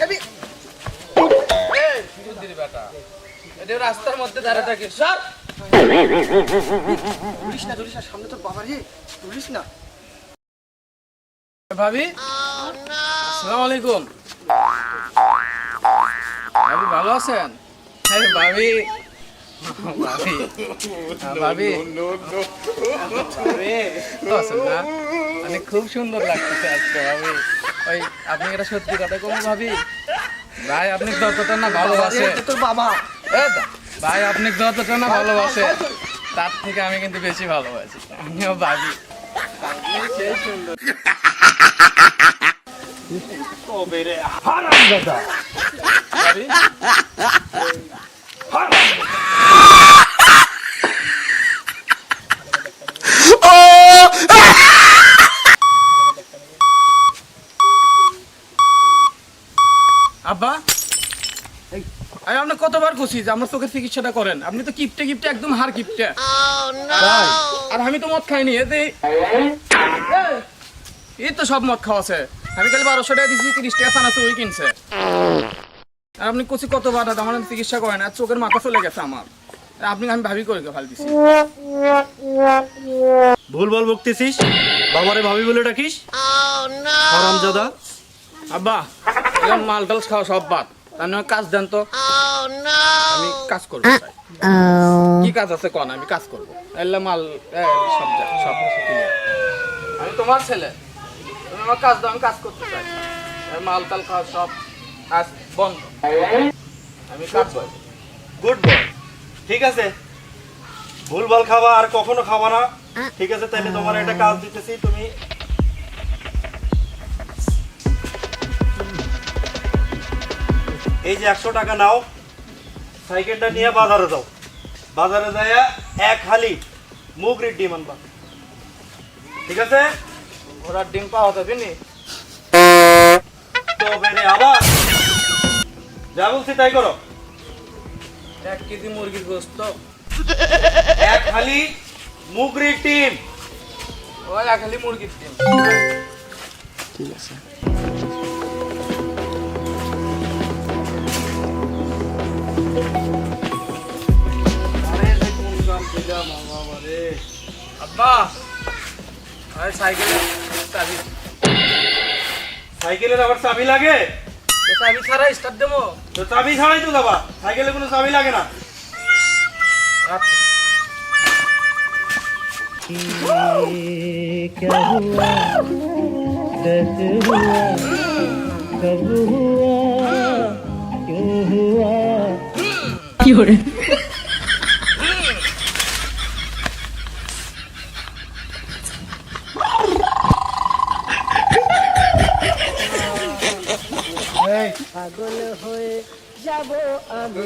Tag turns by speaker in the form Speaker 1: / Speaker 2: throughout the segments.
Speaker 1: খাবি
Speaker 2: রাস্তার মধ্যে দাঁড়িয়ে থাকিস। সর।
Speaker 1: ধরিস না ধরিস না সামনে তোর বাবা রে ধরিস না।
Speaker 2: ভাবি? আসসালামু আলাইকুম। ভাবি ভালো আছেন? হ্যাঁ ভাবি। ভাবি। ভাবি। মানে খুব সুন্দর লাগতেছে আজকে ভাবি। ওই আপনি এটা সত্যি কথা কম ভাবি। ভাই আপনি যতটা না ভালোবাসে।
Speaker 1: তোর বাবা।
Speaker 2: ভাই আপনি যতটা না ভালোবাসে তার থেকে আমি কিন্তু বেশি ভালোবাসি। আমিও ভাবি। সুন্দর ভাবি আব্বা এই, আমি আপনার কতবার খুশি যে আমার চোখের চিকিৎসাটা করেন? আপনি তো কিপটে কিপটে একদম হার কিপটে। আর আমি তো মদ খাইনি এতে এই, তো সব মদ খাওয়াছে আমি খালি বারোশো টাকা দিচ্ছি তিরিশ টাকা চানাচুর ওই কিনছে। আর আপনি কচি কতবার দাদা আমার চিকিৎসা করেন আর চোখের মাথা চলে গেছে আমার। আপনি আমি ভাবি করে ভালো দিছি।
Speaker 3: ভুল বল বকতেছিস? বাবারে ভাবি বলে ডাকিস? হারামজাদা।
Speaker 2: আব্বা মাল টাল খাওয়া সব বাদ। তার নয় কাজ দেন তো। আমি কাজ করব। কি কাজ আছে কন? আমি কাজ করব। এলে মাল সব যা- সব। আমি তোমার ছেলে। তুমি আমার কাজ দাও আমি কাজ করতে চাই। মাল টাল খাওয়া সব কাজ বন্ধ। আমি কাজ করব।
Speaker 3: গুড বয় ঠিক আছে। ভুল ভালো খাবা আর কখনো খাবা না। ঠিক আছে তাহলে তোমার একটা কাজ দিতেছি তুমি এই যে একশো টাকা নাও। সাইকেলটা নিয়ে বাজারে যাও। বাজারে যাইয়া এক হালি মুগরির ডিম আনবা। ঠিক আছে?
Speaker 2: ঘোড়ার ডিম পাওয়া যাবে নি?
Speaker 3: তো বেরে আবার। যা বলছি তাই করো।
Speaker 2: এক কেজি মুরগির গোস্ত।
Speaker 3: এক হালি মুগরির ডিম।
Speaker 2: ওই এক খালি মুরগির ডিম।
Speaker 1: ঠিক আছে।
Speaker 2: আব্বা আরে সাইকেলের চাবি
Speaker 3: সাইকেলের আবার চাবি লাগে
Speaker 2: এ চাবি ছাড়া স্টার্ট দেবো
Speaker 3: তো চাবি ছাড়াই তো যাবা সাইকেলে কোনো চাবি লাগে না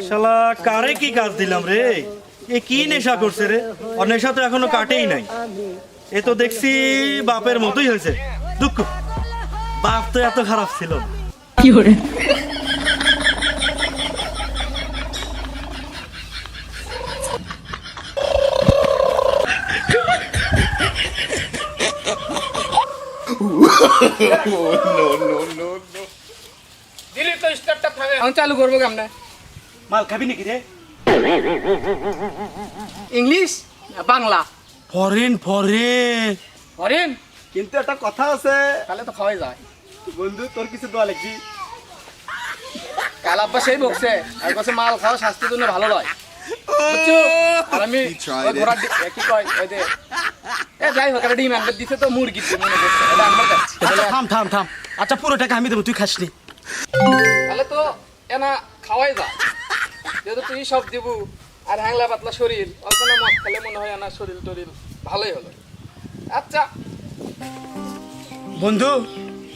Speaker 3: শালা কারে কি কাজ দিলাম রে? এ কি নেশা করছে রে? আর নেশা তো এখনও কাটেই নাই। এ তো দেখছি বাপের মতোই হয়েছে। দুঃখ। বাপ তো এত খারাপ ছিল। না।
Speaker 2: দিলি তো আমি চালু করব কেমনে?
Speaker 3: মাল খাবি নাকি রে?
Speaker 2: ইংলিশ? না বাংলা।
Speaker 3: ফরেন ফরেন
Speaker 2: হরেন
Speaker 1: কিন্তু একটা কথা আছে।
Speaker 2: তাহলে তো খাওয়াই যায়।
Speaker 1: বন্ধু তোর কিছু দোয়া লিখবি
Speaker 2: কাল আব্বা সেই বকছে আর কাছে মাল খাওয়া স্বাস্থ্যের জন্য ভালো নয়? আর আমি কি কয়? ওই যে এ যাই হোক একটা ডিম আনতে দিছে তো মুরগি মনে করছে। আমার
Speaker 3: আচ্ছা থাম থাম থাম। আচ্ছা পুরো টাকা আমি দেবো তুই খাসনি।
Speaker 2: তাহলে তো এনা খাওয়াই যা। যেহেতু তুই সব দিব আর হ্যাংলা পাতলা শরীর অল্প না মদ খেলে মনে হয় না শরীর টরিল ভালোই হলো। আচ্ছা।
Speaker 3: বন্ধু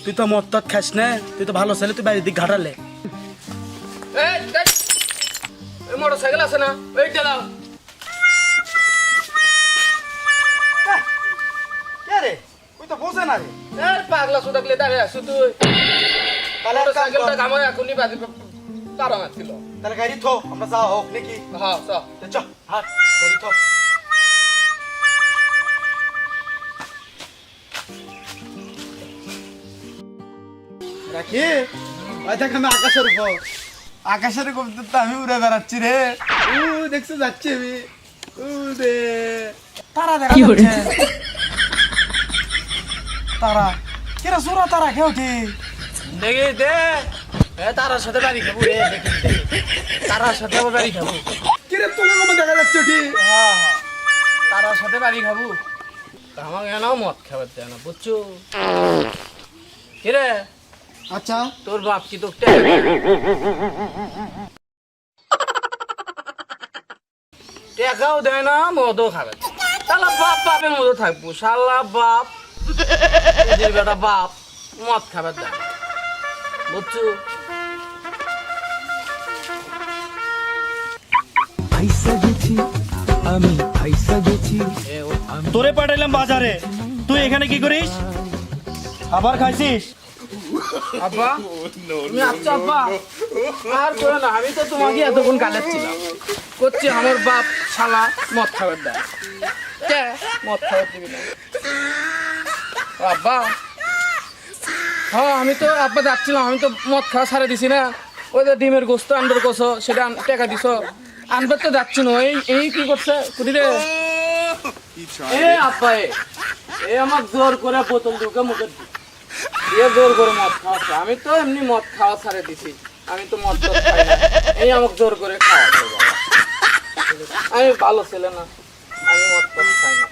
Speaker 3: তুই তো মদ টদ খাস না তুই তো ভালো ছেলে তুই বাড়ির দিক ঘাটালে।
Speaker 2: এই মোটর সাইকেল আছে না ওইটা দাও।
Speaker 1: কে রে? তুই তো বোঝে না রে।
Speaker 2: পাগলা সুদাকলে দাঁড়িয়ে আছো তুই। মোটর সাইকেলটা কামাই এখনই বাজি পারা মারছিল
Speaker 1: তাহলে গাড়ি থো আমরা যাওয়া হোক নাকি?
Speaker 2: হ্যাঁ চ।
Speaker 1: চ হাট গাড়ি থো। রাখি ওই দেখ আমি আকাশের উপর। আকাশের উপর তো আমি উড়ে বেড়াচ্ছি রে। উ দেখছ যাচ্ছি আমি। উ দে। তারা দেখা যাচ্ছে। তারা। কিরা সুরা তারা খেয়ে উঠি
Speaker 2: দেখি দে। এ তারার সাথে বাড়ি খাব রে। তারার সাথে আবার বাড়ি খাব।
Speaker 1: কিরে তোমাকে আমার দেখা যাচ্ছে উঠি
Speaker 2: হ্যাঁ হ্যাঁ। তারার সাথে বাড়ি খাব। আমাকে এনে মদ খাবার দেয় না বুঝছ? কিরে?
Speaker 1: আচ্ছা।
Speaker 2: তোর বাপ কি তোর? টাকাও দেয় না মদও খাবে। তাহলে বাপ বাপের মতো থাকব শালা বাপ। বেটা বাপ মদ খাবার দেয়। বুঝছ?
Speaker 4: ফাইসা গেছি আমি ফাইসা গেছি।
Speaker 3: তোরে পাঠাইলাম বাজারে। তুই এখানে কি করিস? আবার খাইছিস?
Speaker 2: আব্বা তুমি আচ্ছা আব্বা? আর করো না আমি তো তোমাকে এতক্ষণ করছি আমার বাপ শালা মদ খাবার দেয়। কে? মদ খাবার দিবি না। আব্বা হ্যাঁ আমি তো আব্বা যাচ্ছিলাম আমি তো মদ খাওয়া ছাড়ে দিছি না। ওই যে ডিমের গোস্ত আন্ডার কোসো সেটা টাকা দিছ। আনবার তো যাচ্ছি না। এই এই কি করছে? কুটি রে এ আব্বা এ আমার জোর করে বোতল ঢুকে মুখে দিয়ে জোর করে মদ খাওয়াচ্ছে। আমি তো এমনি মদ খাওয়া ছাড়ে দিছি। আমি তো মদ খাই না। এই আমাকে জোর করে খাওয়াচ্ছে আমি ভালো ছেলে না। আমি মদ খাই না।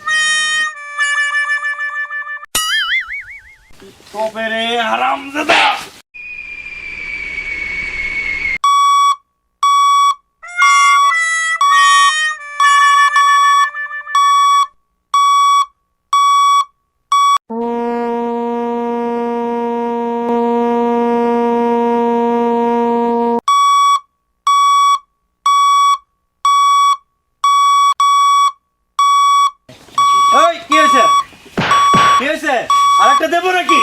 Speaker 3: তবে রে হারামজাদা! ওই কি হয়েছে? কি হয়েছে? আরেকটা দেবো নাকি?